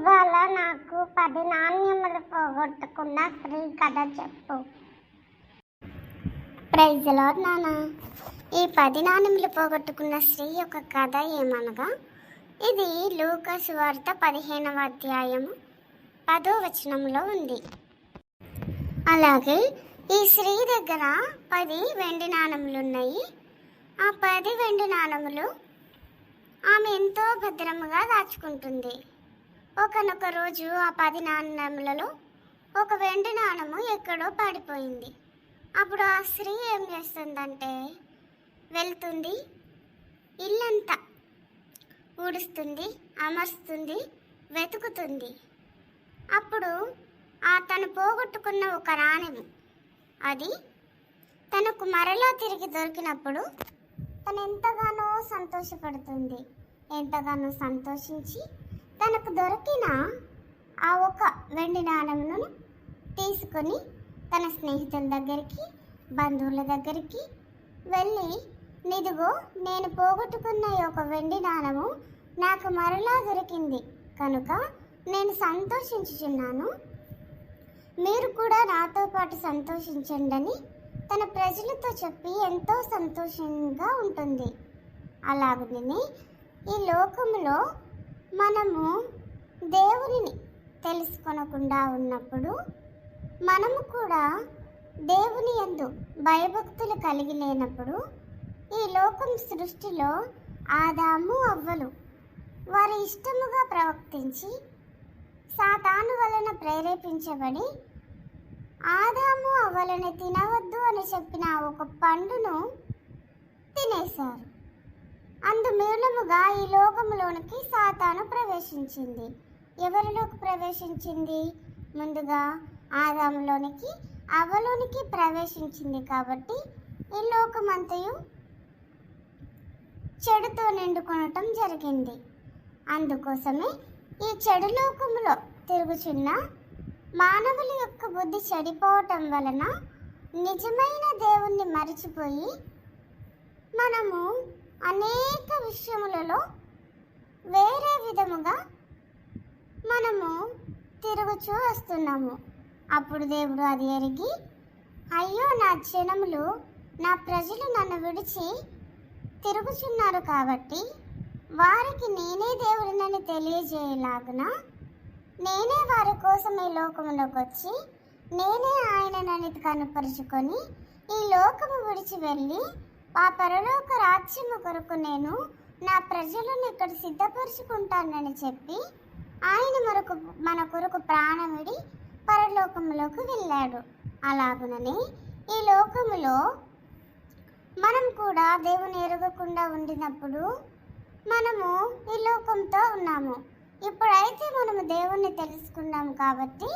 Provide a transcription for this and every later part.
ఇవాళ నాకు పది నాణ్యములు పోగొట్టుకున్న స్త్రీ కథ చెప్పు. ప్రైజ్లో నానా ఈ పది నాణ్యములు పోగొట్టుకున్న స్త్రీ యొక్క కథ ఏమనగా? ఇది లూకస్ వార్త పదిహేనవ అధ్యాయము పదో వచనంలో ఉంది. అలాగే ఈ స్త్రీ దగ్గర పది వెండి నాణములు ఉన్నాయి ఆ పది వెండి నాణములు ఆమె ఎంతో భద్రముగా దాచుకుంటుంది. ఒకనొక రోజు ఆ పది నాణ్యములలో ఒక వెండి నాణము ఎక్కడో పడిపోయింది. అప్పుడు ఆ స్త్రీ ఏం చేస్తుందంటే వెళ్తుంది ఇల్లంతా ఊడుస్తుంది అమర్స్తుంది వెతుకుతుంది. అప్పుడు ఆ తను పోగొట్టుకున్న ఒక నాణ్యము అది తనకు మరలా తిరిగి దొరికినప్పుడు తను ఎంతగానో సంతోషపడుతుంది. ఎంతగానో సంతోషించి తనకు దొరికిన ఆ ఒక వెండి నాణెమును తీసుకొని తన స్నేహితుల దగ్గరికి బంధువుల దగ్గరికి వెళ్ళి నిదుగో నేను పోగొట్టుకున్న ఈ ఒక వెండి నాణము నాకు మరలా దొరికింది. కనుక నేను సంతోషించుచున్నాను. మీరు కూడా నాతో పాటు సంతోషించండి అని తన ప్రజలతో చెప్పి ఎంతో సంతోషంగా ఉంటుంది. అలాగనే ఈ లోకంలో మనము దేవునిని తెలుసుకొనకుండా ఉన్నప్పుడు మనము కూడా దేవుని యందు భయభక్తులు కలిగి లేనప్పుడు ఈ లోకం సృష్టిలో ఆదాము అవ్వలు వారి ఇష్టముగా ప్రవర్తించి సాతాను వలన ప్రేరేపించబడి ఆదాము అవ్వలని తినవద్దు అని చెప్పిన ఒక పండును తినేశారు. అందుమూలముగా ఈ లోకములోనికి సాతాను ప్రవేశించింది. ఎవరిలోకి ప్రవేశించింది? ముందుగా ఆదాములోనికి అవలోనికి ప్రవేశించింది కాబట్టి ఈ లోకమంతయు చెడుతో నిండుకొనటం జరిగింది. అందుకోసమే ఈ చెడు లోకములో తిరుగుచున్న మానవుల యొక్క బుద్ధి చెడిపోవటం వలన నిజమైన దేవుణ్ణి మరిచిపోయి మనము అనేక విషయములలో వేరే విధముగా మనము తిరుగుచూ వస్తున్నాము. అప్పుడు దేవుడు అది ఎరిగి అయ్యో నా జనములు నా ప్రజలు నన్ను విడిచి తిరుగుచున్నారు కాబట్టి వారికి నేనే దేవుడినని తెలియజేయలాగున నేనే వారి కోసం ఈ లోకములోకి వచ్చి నేనే ఆయననని కనుపరుచుకొని ఈ లోకము విడిచి వెళ్ళి ఆ పరలోక రాజ్యము కొరకు నేను నా ప్రజలను ఇక్కడ సిద్ధపరుచుకుంటానని చెప్పి ఆయన మరొక మన కొరకు ప్రాణమిడి పరలోకములోకి వెళ్ళాడు. అలాగునని ఈ లోకములో మనం కూడా దేవుని ఎరగకుండా ఉండినప్పుడు మనము ఈ లోకంతో ఉన్నాము. ఇప్పుడైతే మనము దేవుణ్ణి తెలుసుకున్నాము కాబట్టి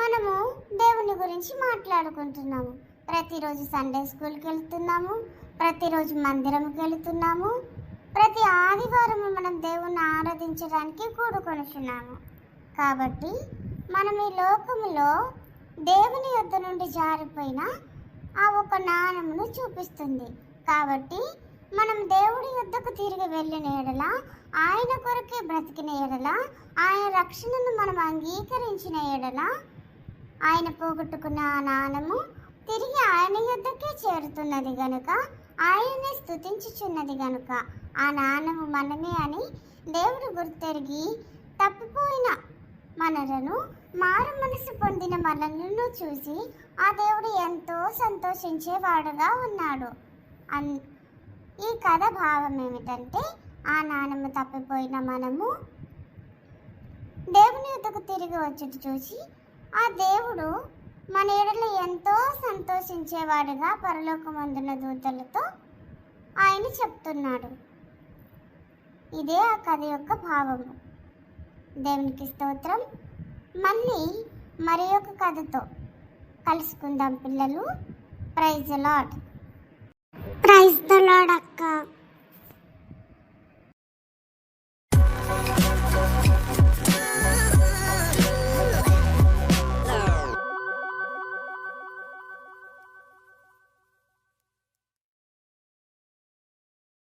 మనము దేవుని గురించి మాట్లాడుకుంటున్నాము. ప్రతిరోజు సండే స్కూల్కి వెళ్తున్నాము. ప్రతిరోజు మందిరంకి వెళుతున్నాము. ప్రతి ఆదివారం మనం దేవుణ్ణి ఆరాధించడానికి కూడుకొనుచున్నాము కాబట్టి మనం ఈ లోకములో దేవుని యొద్ద నుండి జారిపోయిన ఆ ఒక నాణమును చూపిస్తుంది. కాబట్టి మనం దేవుడి యొద్దకు తిరిగి వెళ్ళిన ఎడల ఆయన కొరకే బ్రతికిన ఎడల ఆయన రక్షణను మనం అంగీకరించిన ఎడల ఆయన పోగొట్టుకున్న ఆ నాణము తిరిగి ఆయన యుద్ధకే చేరుతున్నది గనుక ఆయన్నే స్థుతించుచున్నది గనుక ఆ నాణము మనమే అని దేవుడు గుర్తెరిగి తప్పిపోయిన మనలను మారు మనసు పొందిన మనలను చూసి ఆ దేవుడు ఎంతో సంతోషించేవాడుగా ఉన్నాడు. అన్ ఈ కథ భావం ఏమిటంటే ఆ నాణము తప్పిపోయిన మనము దేవుని యుద్ధకు తిరిగి వచ్చి చూసి ఆ దేవుడు మన ఎడల ఎంతో సంతోషించేవాడుగా పరలోకమందున దూతలతో ఆయన చెప్తున్నాడు. ఇదే ఆ కథ యొక్క భావము. దేవునికి స్తోత్రం. మళ్ళీ మరి ఒక కథతో కలుసుకుందాం పిల్లలు. Praise Lord praise the Lord అక్క.